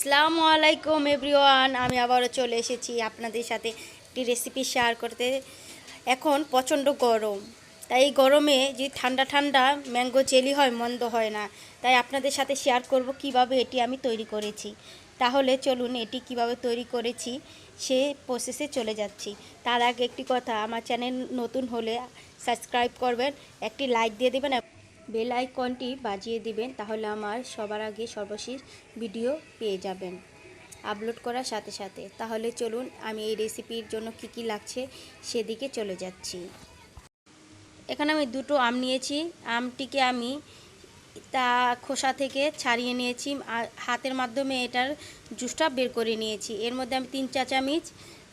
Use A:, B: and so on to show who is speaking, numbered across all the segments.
A: আসসালামু আলাইকুম এভরিওয়ান, আমি আবারও চলে এসেছি আপনাদের সাথে একটি রেসিপি শেয়ার করতে। এখন প্রচণ্ড গরম। তাই এই গরমে যে ঠান্ডা ঠান্ডা ম্যাঙ্গো জেলি হয়, মন্দ হয় না। তাই আপনাদের সাথে শেয়ার করব কীভাবে এটি আমি তৈরি করেছি। তাহলে চলুন এটি কীভাবে তৈরি করেছি, সে প্রসেসে চলে যাচ্ছি। তার আগে একটি কথা, আমার চ্যানেল নতুন হলে সাবস্ক্রাইব করবেন, একটি লাইক দিয়ে দেবেন বেল আইকনটি বাজিয়ে দিবেন, তাহলে আমার সবার আগে সর্বশেষ ভিডিও পেয়ে যাবেন আপলোড করার সাথে সাথে। তাহলে চলুন, আমি এই রেসিপির জন্য কি কি লাগছে সেদিকে চলে যাচ্ছি। এখানে আমি দুটো আম নিয়েছি। আমটিকে আমি তা খোসা থেকে ছাড়িয়ে নিয়েছি হাতের মাধ্যমে এটার জুসটা বের করে নিয়েছি। এর মধ্যে আমি তিন চা চামচ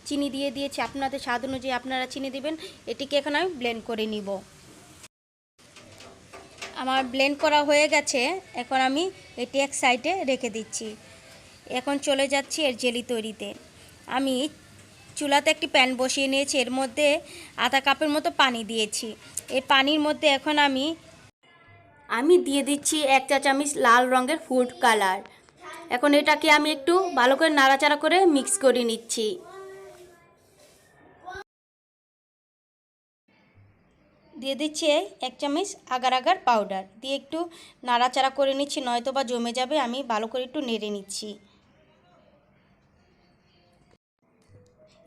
A: চিনি দিয়ে দিয়েছি। আপনাদের স্বাদ অনুযায়ী আপনারা চিনি দিবেন। এটিকে এখন আমি ব্লেন্ড করে নিব। আমার ব্লেন্ড করা হয়ে গেছে, এখন আমি এটি এক সাইডে রেখে দিচ্ছি। এখন চলে যাচ্ছি এর জেলি তৈরিতে। আমি চুলাতে একটি প্যান বসিয়ে নিয়েছি, এর মধ্যে আধা কাপের মতো পানি দিয়েছি। এই পানির মধ্যে এখন আমি আমি দিয়ে দিচ্ছি এক চা চামচ লাল রঙের ফুড কালার এখন এটাকে আমি একটু ভালো করে নাড়াচাড়া করে মিক্স করে নিচ্ছি। দিয়ে দিচ্ছি এক চামচ আগার আগার পাউডার দিয়ে একটু নাড়াচাড়া করে নিচ্ছি, নয়তো বা জমে যাবে, আমি ভালো করে একটু নেড়ে নিচ্ছি।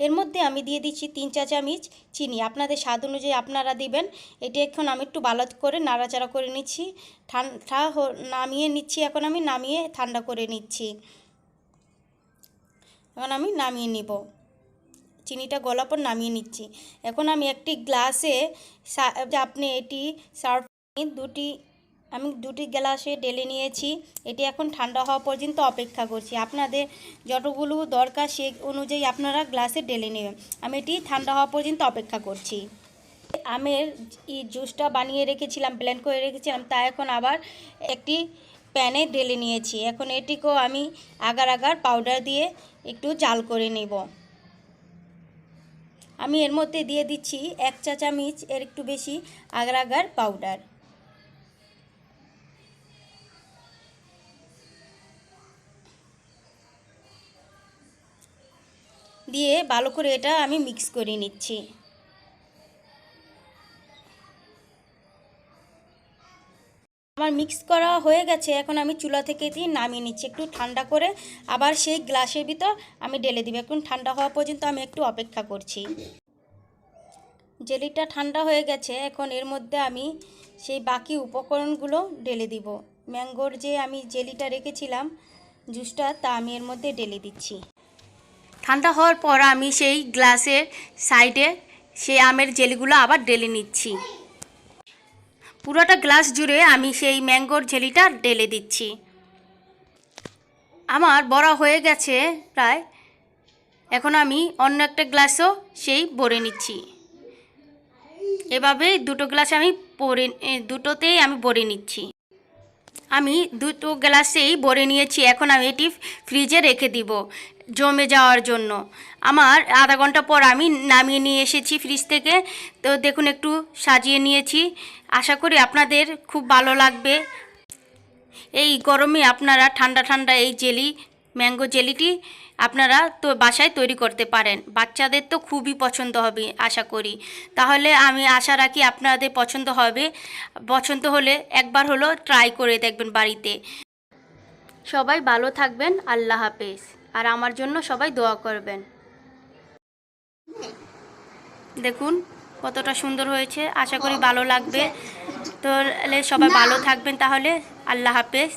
A: এর মধ্যে আমি দিয়ে দিচ্ছি তিন চা চামচ চিনি। আপনাদের স্বাদ অনুযায়ী আপনারা দিবেন। এটি এখন আমি একটু ভালো করে নাড়াচাড়া করে নিচ্ছি। ঠান্ডা নামিয়ে নিচ্ছি, এখন আমি নামিয়ে ঠান্ডা করে নিচ্ছি। এখন আমি নামিয়ে নিব। চিনিটা গলা পর নামিয়ে নিচ্ছি। এখন আমি একটি গ্লাসে আপনি এটি সার্ভ দুটি, আমি দুটি গ্লাসে ঢেলে নিয়েছি। এটি এখন ঠান্ডা হওয়া পর্যন্ত অপেক্ষা করছি। আপনাদের যতগুলো দরকার সে অনুযায়ী আপনারা গ্লাসে ঢেলে নেবেন। আমি এটি ঠান্ডা হওয়া পর্যন্ত অপেক্ষা করছি। আমের এই জুসটা বানিয়ে রেখেছিলাম ব্লেন্ড করে রেখেছিলাম, তা এখন আবার একটি প্যানে ঢেলে নিয়েছি। এখন এটিকেও আমি আগার আগার পাউডার দিয়ে একটু জাল করে নেব। আমি এর মধ্যে দিয়ে দিচ্ছি এক চা চামচ এর একটু বেশি আগার আগার পাউডার দিয়ে ভালো করে এটা আমি মিক্স করে নিচ্ছি। আমার মিক্স করা হয়ে গেছে, এখন আমি চুলা থেকে দিয়ে নামিয়ে নিচ্ছি। একটু ঠান্ডা করে আবার সেই গ্লাসের ভিতর আমি ঢেলে দিব। এখন ঠান্ডা হওয়া পর্যন্ত আমি একটু অপেক্ষা করছি। জেলিটা ঠান্ডা হয়ে গেছে, এখন এর মধ্যে আমি সেই বাকি উপকরণগুলো ঢেলে দিব। ম্যাঙ্গোর যে আমি জেলিটা রেখেছিলাম, জুসটা, তা আমি এর মধ্যে ঢেলে দিচ্ছি। ঠান্ডা হওয়ার পর আমি সেই গ্লাসের সাইডে সেই আমের জেলিগুলো আবার ঢেলে নিচ্ছি। পুরোটা গ্লাস জুড়ে আমি সেই ম্যাঙ্গোর জেলিটা ঢেলে দিচ্ছি। আমার বড়া হয়ে গেছে প্রায়। এখন আমি অন্য একটা গ্লাসও সেই ভরে নিচ্ছি। এভাবে দুটো গ্লাস আমি পরে দুটোতেই আমি ভরে নিচ্ছি। আমি দুটো গ্লাসেই ভরে নিয়েছি, এখন আমি এটি ফ্রিজে রেখে দিব জমে যাওয়ার জন্য। আমার আধা ঘণ্টা পর আমি নামিয়ে নিয়ে এসেছি ফ্রিজ থেকে। তো দেখুন, একটু সাজিয়ে নিয়েছি। আশা করি আপনাদের খুব ভালো লাগবে। এই গরমে আপনারা ঠান্ডা ঠান্ডা এই জেলি, ম্যাঙ্গো জেলিটি আপনারা তো বাসায় তৈরি করতে পারেন। বাচ্চাদের তো খুবই পছন্দ হবে আশা করি। তাহলে আমি আশা রাখি আপনাদের পছন্দ হবে। পছন্দ হলে একবার হলো ট্রাই করে দেখবেন বাড়িতে। সবাই ভালো থাকবেন আল্লাহ হাফেজ। আর আমার জন্য সবাই দোয়া করবেন। দেখুন কতটা সুন্দর হয়েছে আশা করি ভালো লাগবে। তো সবাই ভালো থাকবেন তাহলে আল্লাহ হাফেজ।